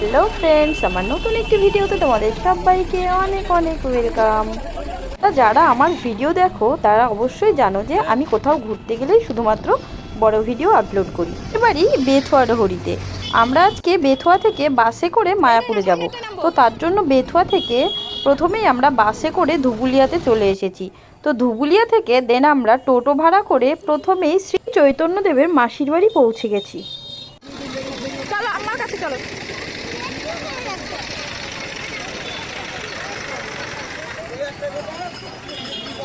Hello friends আমার নতুন একটি ভিডিওতে তোমাদের সবাইকে অনেক অনেক ওয়েলকাম তা যারা আমার ভিডিও দেখো, তারা অবশ্যই জানো যে আমি কোথাও ঘুরতে গেলেই শুধুমাত্র বড় ভিডিও আপলোড করি। এবারই বেথুয়া ডহরিতে আমরা আজকে বেথুয়া থেকে বাসে করে মায়াপুরে যাব। তো তার জন্য বেথুয়া থেকে প্রথমেই আমরা বাসে করে ধুবুলিয়াতে চলে এসেছি। তো ধুবুলিয়া থেকে দেন আমরা টোটো ভাড়া করে প্রথমেই শ্রী চৈতন্যদেবের মাসির বাড়ি পৌঁছে গেছি। চলো, আমার কাছে চলো।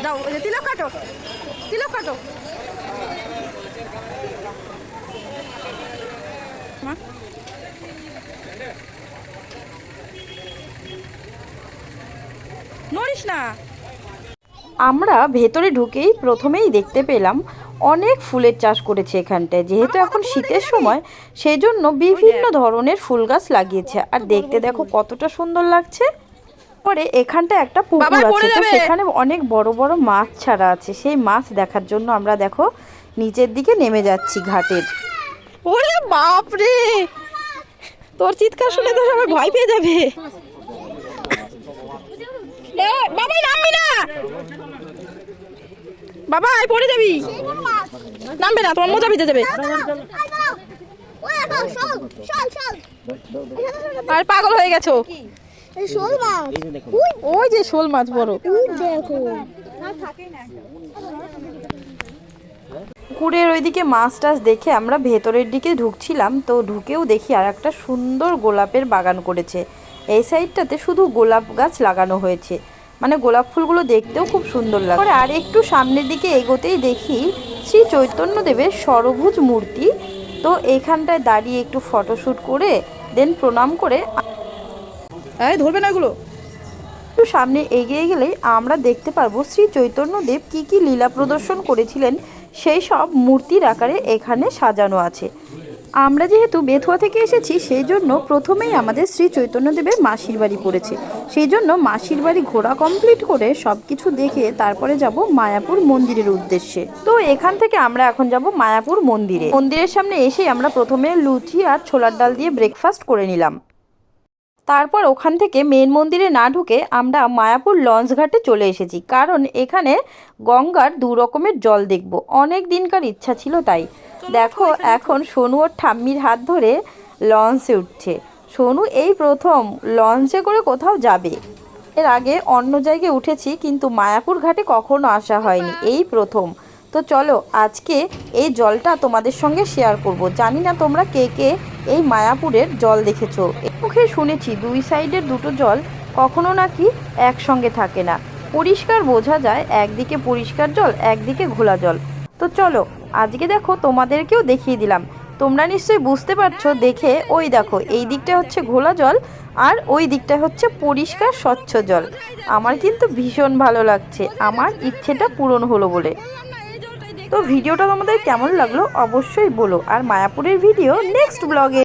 দাও ওই যে তিলক কাটো তিলক কাটো। মা। নড়িস না। আমরা ভেতরে ঢুকেই প্রথমেই দেখতে পেলাম অনেক ফুলের চাষ করেছে এখানটায়। যেহেতু এখন শীতের সময় সেই জন্য বিভিন্ন ধরনের ফুল গাছ লাগিয়েছে। আর দেখতে দেখো কতটা সুন্দর লাগছে। পরে এখানটা একটা পুকুর আছে। তো সেখানে অনেক বড় বড় মাছ ছাড়া আছে। সেই মাছ দেখার জন্য আমরা দেখো নিচের দিকে নেমে যাচ্ছি ঘাটের। ওরে বাপ রে তোর চিৎকার শুনে তো সবাই ভয় পেয়ে যাবে। এ, বাবাই নামবি না! বাবা আয় পড়ে যাবি। নামবে না তোমার মোজা ভিজে যাবে। আর পাগল হয়ে গেছো। শোল মাছ। ওই যে শোল মাছ বড়। দেখো। পুকুরের ওইদিকে মাছ টাছ দেখে আমরা ভেতরের দিকে ঢুকছিলাম তো ঢুকেও দেখি আর একটা সুন্দর গোলাপের বাগান করেছে। এই সাইডটাতে শুধু গোলাপ গাছ লাগানো হয়েছে। মানে গোলাপ ফুলগুলো দেখতেও খুব সুন্দর লাগে আর একটু সামনের দিকে এগোতেই দেখি শ্রী চৈতন্যদেবের সরভুজ মূর্তি। তো এইখানটায় দাঁড়িয়ে একটু ফটোশ্যুট করে দেন প্রণাম করে এই, ধরবে না এগুলো। একটু সামনে এগিয়ে গেলেই আমরা দেখতে পারব শ্রী চৈতন্যদেব কি কি লীলা প্রদর্শন করেছিলেন, সেই সব মূর্তির আকারে এখানে সাজানো আছে। আমরা যেহেতু বেথুয়া থেকে এসেছি, সেই জন্য প্রথমেই আমাদের শ্রী চৈতন্যদেবের মাসির বাড়ি পড়েছে। সেই জন্য মাসির বাড়ি ঘোরা কমপ্লিট করে সব কিছু দেখে তারপরে যাব মায়াপুর মন্দিরের উদ্দেশ্যে। তো এখান থেকে আমরা এখন যাব মায়াপুর মন্দিরে। মন্দিরের সামনে এসেই আমরা প্রথমে লুচি আর ছোলার ডাল দিয়ে ব্রেকফাস্ট করে নিলাম। তারপর ওখান থেকে মেন মন্দিরে না ঢুকে আমরা মায়াপুর লঞ্চ ঘাটে চলে এসেছি। কারণ এখানে গঙ্গার দু রকমের জল দেখব। অনেক দিনকার ইচ্ছা ছিল তাই। দেখো এখন সোনু ওর ঠাম্মির হাত ধরে লঞ্চে উঠছে। সোনু এই প্রথম লঞ্চে করে কোথাও যাবে? এর আগে অন্য জায়গায় উঠেছি কিন্তু মায়াপুর ঘাটে কখনো আসা হয়নি। এই প্রথম। তো চলো আজকে এই জলটা তোমাদের সঙ্গে শেয়ার করব। জানি না তোমরা কে কে এই মায়াপুরের জল দেখেছ। মুখে শুনেছি দুই সাইডের দুটো জল কখনো নাকি একসঙ্গে থাকে না। পরিষ্কার বোঝা যায় একদিকে পরিষ্কার জল, একদিকে ঘোলা জল। তো চলো আজকে দেখো তোমাদেরকেও দেখিয়ে দিলাম। তোমরা নিশ্চয়ই বুঝতে পারছ, দেখে ওই দেখো, এই দিকটা হচ্ছে ঘোলা জল আর ওই দিকটা হচ্ছে পরিষ্কার স্বচ্ছ জল। আমার কিন্তু ভীষণ ভালো লাগছে, আমার ইচ্ছেটা পূরণ হলো বলে। তো ভিডিওটা তোমাদের কেমন লাগল অবশ্যই বলো। আর মায়াপুরের ভিডিও নেক্সট ব্লগে